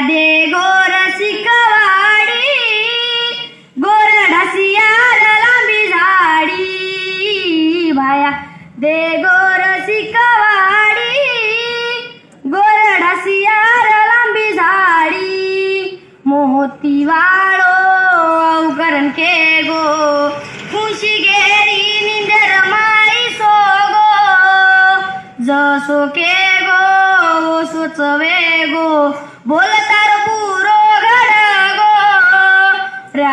दे गोर शिकवाडी गोर ढसियार लांबी झाडी. भाया दे गोर शिकवाडी गोर ढसियार लांबी झाडी. मोती वाळो अवकरण के गो खुशी गेरी निंदर माई सोगो. जसो के गो सुचवे गो बोल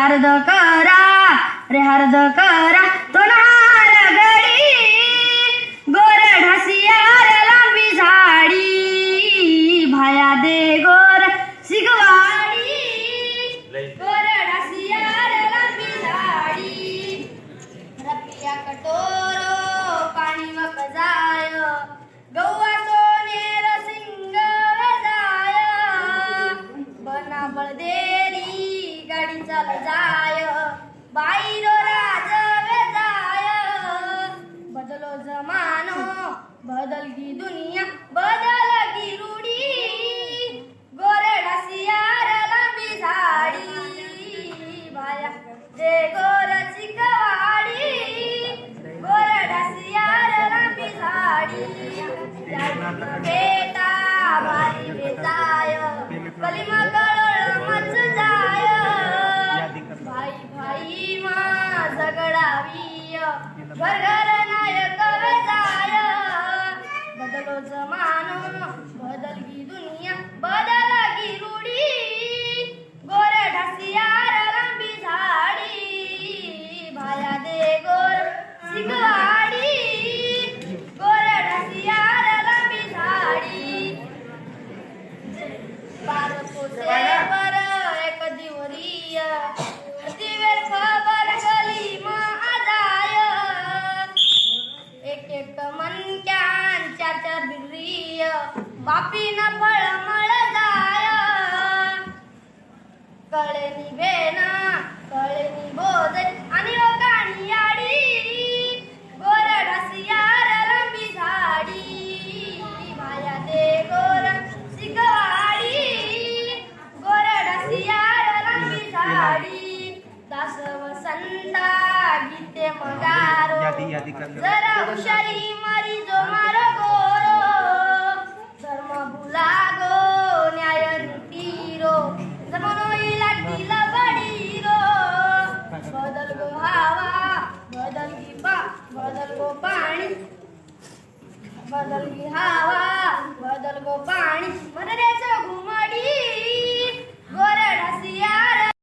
रे अर्ध करा रे अर्ध करा तोनार गडी. गोर ढसियार लांबी झाडी. भाया दे गोर शिगवाडी गोर ढसियार लांबी झाडी. रपिया कटोरो पाणी वक जाय. गव्हाचो नेर सिंग जाय. बना बळदेरी जाय. बाईरो राज जाय. बदलो जमानो बदल गी दुनिया बदल गी रूढी. गोरे ढसियार लांबी झाडी. भाया जे गोर चिकवाडी गोर ढसियार लांबी झाडी. बेटा बारी बेजाय कलिमा घर घर नायक बदलो जमानो बदल ही दुनिया बदल बापीन फळमळ जाय. कळे नि बेना कळे नि बोध आणि लोकांनी याडी. गोर ढसियार लंबी झाडी. माया दे गोर शिकवाडी. गोर ढसियार लंबी झाडी. दास वसंता गीते मगारो. जरा हुशारी मारी जो बदल गो पाणी बदल गी हवा बदल गो पाणी मनरेचं